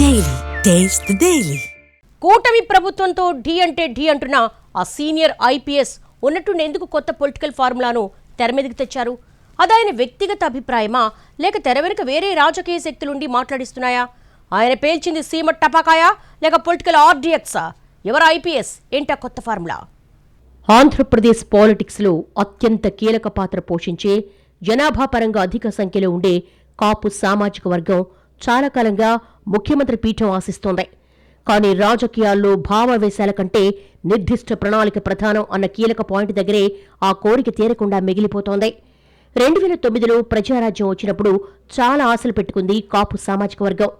Daily. Taste the Daily. కూటమి ప్రభుత్వంతో ఢీ అంటే ఢీ అంటున్న ఆ సీనియర్ ఐపీఎస్ ఉన్నట్టుండి ఎందుకు కొత్త పొలిటికల్ ఫార్ములాను తెర మీదకి తెచ్చారు? అదాయన వ్యక్తిగత అభిప్రాయమా? లేక తెర వెనుక వేరే రాజకీయ శక్తులుండి మాట్లాడిస్తున్నాయా? ఆయన పేల్చింది సీమ టపాకాయా? లేక పొలిటికల్ ఆర్డియక్సా ఎవరు ఐపీఎస్? ఏంటా కొత్త ఫార్ములా? ఆంధ్రప్రదేశ్ పాలిటిక్స్లో అత్యంత కీలక పాత్ర పోషించే జనాభా పరంగా అధిక సంఖ్యలో ఉండే కాపు సామాజిక వర్గం చాలా కాలంగా ముఖ్యమంత్రి పీఠం ఆశిస్తోంది. కానీ రాజకీయాల్లో భావావేశాల కంటే నిర్దిష్ట ప్రణాళిక ప్రధానం అన్న కీలక పాయింట్ దగ్గరే ఆ కోరిక తీరకుండా మిగిలిపోతోంది. రెండు వేల తొమ్మిదిలో ప్రజారాజ్యం వచ్చినప్పుడు చాలా ఆశలు పెట్టుకుంది కాపు సామాజిక వర్గం.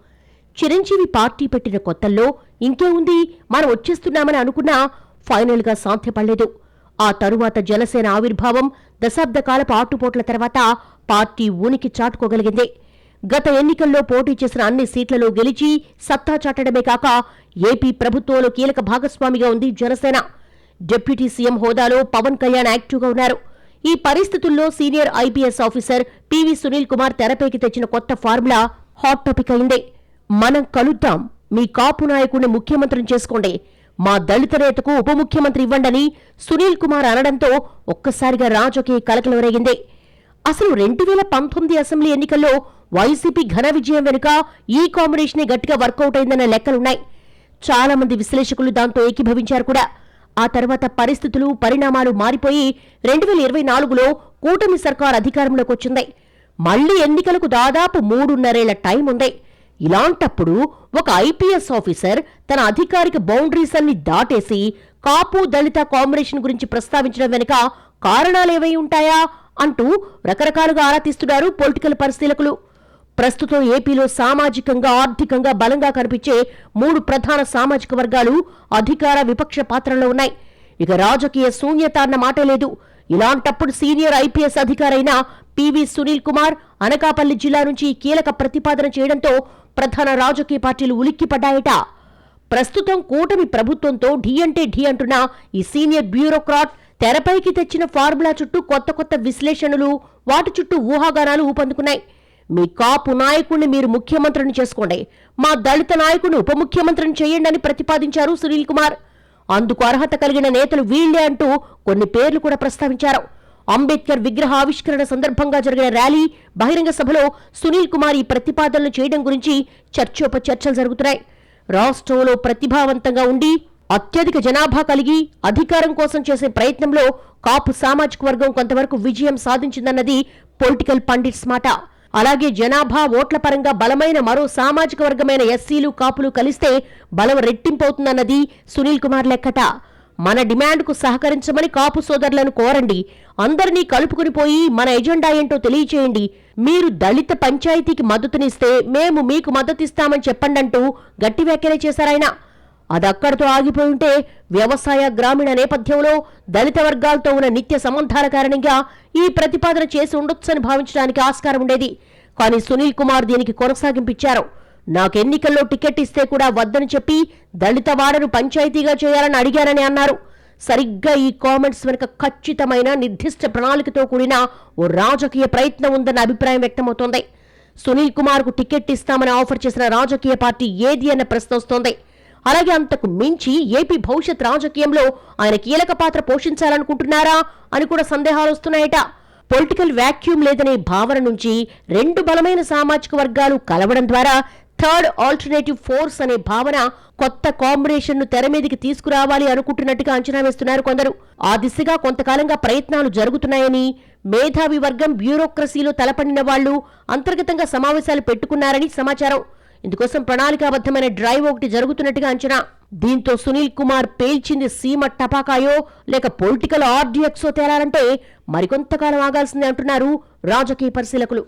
చిరంజీవి పార్టీ పెట్టిన కొత్తల్లో ఇంకే ఉంది మనం వచ్చేస్తున్నామని అనుకున్నా ఫైనల్గా సాధ్యపడలేదు. ఆ తరువాత జనసేన ఆవిర్భావం దశాబ్ద కాలపు ఆటుపోట్ల తర్వాత పార్టీ ఉనికి చాటుకోగలిగింది. గత ఎన్నికల్లో పోటీ చేసిన అన్ని సీట్లలో గెలిచి సత్తా చాటడమే కాక ఏపీ ప్రభుత్వంలో కీలక భాగస్వామిగా ఉంది జనసేన. డిప్యూటీ సీఎం హోదాలో పవన్ కళ్యాణ్ యాక్టివ్గా ఉన్నారు. ఈ పరిస్థితుల్లో senior IPS officer PV Sunil Kumar తెరపైకి తెచ్చిన కొత్త ఫార్ములా హాట్ టాపిక్ అయింది. మనం కలుద్దాం. మీ కాపు నాయకుడిని ముఖ్యమంత్రిని చేసుకోండి. మా దళిత నేతకు ఉప ముఖ్యమంత్రి ఇవ్వండని సునీల్ కుమార్ అనడంతో ఒక్కసారిగా రాజకీయ కలకలం రేగింది. అసలు రెండు వేల పంతొమ్మిది అసెంబ్లీ ఎన్నికల్లో వైసీపీ ఘన విజయం వెనుక ఈ కాంబినేషనే గట్టిగా వర్కౌట్ అయిందన్న లెక్కలున్నాయి. చాలా మంది విశ్లేషకులు దాంతో ఏకీభవించారు కూడా. ఆ తర్వాత పరిస్థితులు పరిణామాలు మారిపోయి రెండు వేల ఇరవై నాలుగులో కూటమి సర్కార్ అధికారంలోకి వచ్చింది. మళ్ళీ ఎన్నికలకు దాదాపు మూడున్నరేళ్ళ టైం ఉంది. ఇలాంటప్పుడు ఒక ఐపీఎస్ ఆఫీసర్ తన అధికారిక బౌండరీస్ అన్ని దాటేసి కాపు దళిత కాంబినేషన్ గురించి ప్రస్తావించడం వెనుక కారణాలేవై ఉంటాయా? అంటూ రకరకాలుగా ఆరా తీస్తున్నారు పొలిటికల్ పరిశీలకులు. ప్రస్తుతం ఏపీలో సామాజికంగా ఆర్థికంగా బలంగా కనిపించే మూడు ప్రధాన సామాజిక వర్గాలు అధికార విపక్ష పాత్రలో ఉన్నాయి. ఇక రాజకీయ శూన్యత అన్న మాటే లేదు. ఇలాంటప్పుడు సీనియర్ ఐపీఎస్ అధికారైన పివి సునీల్ కుమార్ అనకాపల్లి జిల్లా నుంచి కీలక ప్రతిపాదన చేయడంతో ప్రధాన రాజకీయ పార్టీలు ఉలిక్కిపడ్డాయట. ప్రస్తుతం కూటమి ప్రభుత్వంతో ఢీ అంటే ఢీ అంటున్న ఈ సీనియర్ బ్యూరోక్రాట్ తెరపైకి తెచ్చిన ఫార్ములా చుట్టూ కొత్త కొత్త విశ్లేషణలు వాటి చుట్టూ ఊహాగానాలు ఊపందుకున్నాయి. మీ కాపు నాయకుడిని మీరు ముఖ్యమంత్రిని చేసుకోండి. మా దళిత నాయకుడిని ఉప ముఖ్యమంత్రిని చేయండి అని ప్రతిపాదించారు సునీల్ కుమార్. అందుకు అర్హత కలిగిన నేతలు వీళ్ళే అంటూ కొన్ని పేర్లు కూడా ప్రస్తావించారు. అంబేద్కర్ విగ్రహ ఆవిష్కరణ సందర్భంగా జరిగిన ర్యాలీ బహిరంగ సభలో సునీల్ కుమార్ ఈ ప్రతిపాదనలు చేయడం గురించి చర్చోపచర్చలు జరుగుతున్నాయి. రాష్ట్రంలో ప్రతిభావంతంగా ఉండి అత్యధిక జనాభా కలిగి అధికారం కోసం చేసే ప్రయత్నంలో కాపు సామాజిక వర్గం కొంతవరకు విజయం సాధించిందన్నది పొలిటికల్ పండిట్స్ మాట. అలాగే జనాభా ఓట్ల పరంగా బలమైన మరో సామాజిక వర్గమైన ఎస్సీలు కాపులు కలిస్తే బలం రెట్టింపవుతుందన్నది సునీల్ కుమార్ లెక్కట. మన డిమాండ్కు సహకరించమని కాపు సోదరులను కోరండి. అందరినీ కలుపుకుని పోయి మన ఎజెండా ఏంటో తెలియచేయండి. మీరు దళిత పంచాయతీకి మద్దతునిస్తే మేము మీకు మద్దతిస్తామని చెప్పండి అంటూ గట్టి వ్యాఖ్యలే చేశారాయన. అది ఆగిపోయి ఉంటే వ్యవసాయ గ్రామీణ నేపథ్యంలో దళిత వర్గాలతో ఉన్న నిత్య సంబంధాల కారణంగా ఈ ప్రతిపాదన చేసి ఉండొచ్చని భావించడానికి ఆస్కారం ఉండేది. కానీ సునీల్ కుమార్ దీనికి కొనసాగింపిచ్చారు. నాకు ఎన్నికల్లో టికెట్ ఇస్తే కూడా వద్దని చెప్పి దళిత వాడను పంచాయతీగా చేయాలని అడిగారని అన్నారు. సరిగ్గా ఈ కామెంట్స్ వెనుక ఖచ్చితమైన నిర్దిష్ట ప్రణాళికతో కూడిన ఓ రాజకీయ ప్రయత్నం ఉందన్న అభిప్రాయం వ్యక్తమవుతోంది. సునీల్ కుమార్కు టికెట్ ఇస్తామని ఆఫర్ చేసిన రాజకీయ పార్టీ ఏది అన్న ప్రశ్న వస్తోంది. అలాగే అంతకు మించి ఏపీ భవిష్యత్ రాజకీయంలో ఆయన కీలక పాత్ర పోషించాలనుకుంటున్నారా అని కూడా సందేహాలు వస్తున్నాయట. పొలిటికల్ వ్యాక్యూమ్ లేదనే భావన నుంచి రెండు బలమైన సామాజిక వర్గాలు కలవడం ద్వారా థర్డ్ ఆల్టర్నేటివ్ ఫోర్స్ అనే భావన కొత్త కాంబినేషన్ను తెర మీదకి తీసుకురావాలి అనుకుంటున్నట్టుగా అంచనా వేస్తున్నారు కొందరు. ఆ దిశగా కొంతకాలంగా ప్రయత్నాలు జరుగుతున్నాయని మేధావి వర్గం బ్యూరోక్రసీలో తలపడిన వాళ్ళు అంతర్గతంగా సమావేశాలు పెట్టుకున్నారని సమాచారం. ఇందుకోసం ప్రణాళికాబద్ధమైన డ్రైవ్ ఒకటి జరుగుతున్నట్టుగా అంచనా. దీంతో సునీల్ కుమార్ పేల్చింది సీమ టపాకాయో లేక పొలిటికల్ ఆర్డియక్సో తేలాలంటే మరికొంతకాలం ఆగాల్సిందే అంటున్నారు రాజకీయ పరిశీలకులు.